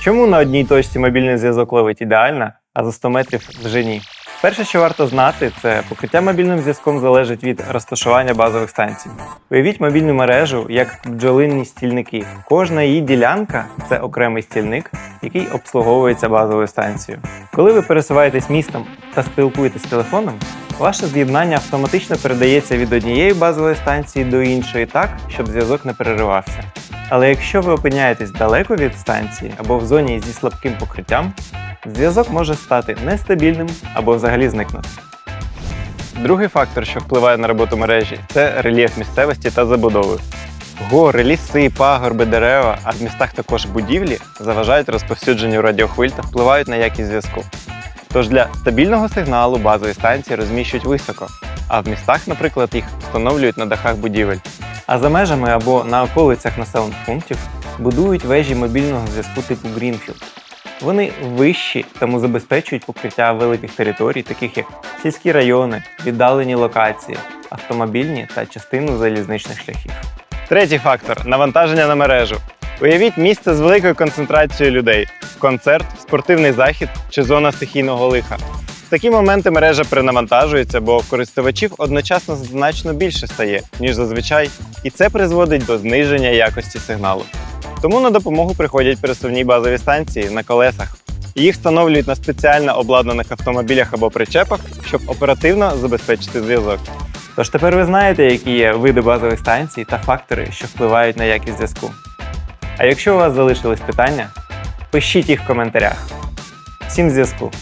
Чому на одній точці мобільний зв'язок ловить ідеально, а за 100 метрів вже ні? Перше, що варто знати, це покриття мобільним зв'язком залежить від розташування базових станцій. Уявіть мобільну мережу як бджолинні стільники. Кожна її ділянка це окремий стільник, який обслуговується базовою станцією. Коли ви пересуваєтесь містом та спілкуєтесь телефоном, ваше з'єднання автоматично передається від однієї базової станції до іншої так, щоб зв'язок не переривався. Але якщо ви опиняєтесь далеко від станції або в зоні зі слабким покриттям, зв'язок може стати нестабільним або взагалі зникнути. Другий фактор, що впливає на роботу мережі, це рельєф місцевості та забудови. Гори, ліси, пагорби, дерева, а в містах також будівлі заважають розповсюдженню радіохвиль та впливають на якість зв'язку. Тож для стабільного сигналу базові станції розміщують високо, а в містах, наприклад, їх встановлюють на дахах будівель. А за межами або на околицях населених пунктів будують вежі мобільного зв'язку типу Greenfield. Вони вищі, тому забезпечують покриття великих територій, таких як сільські райони, віддалені локації, автомобільні та частину залізничних шляхів. Третій фактор навантаження на мережу. Уявіть місце з великою концентрацією людей: концерт, спортивний захід чи зона стихійного лиха. Такі моменти мережа перенавантажується, бо користувачів одночасно значно більше стає, ніж зазвичай, і це призводить до зниження якості сигналу. Тому на допомогу приходять пересувні базові станції на колесах. Їх встановлюють на спеціально обладнаних автомобілях або причепах, щоб оперативно забезпечити зв'язок. Тож тепер ви знаєте, які є види базових станцій та фактори, що впливають на якість зв'язку. А якщо у вас залишились питання, пишіть їх в коментарях. Всім зв'язку!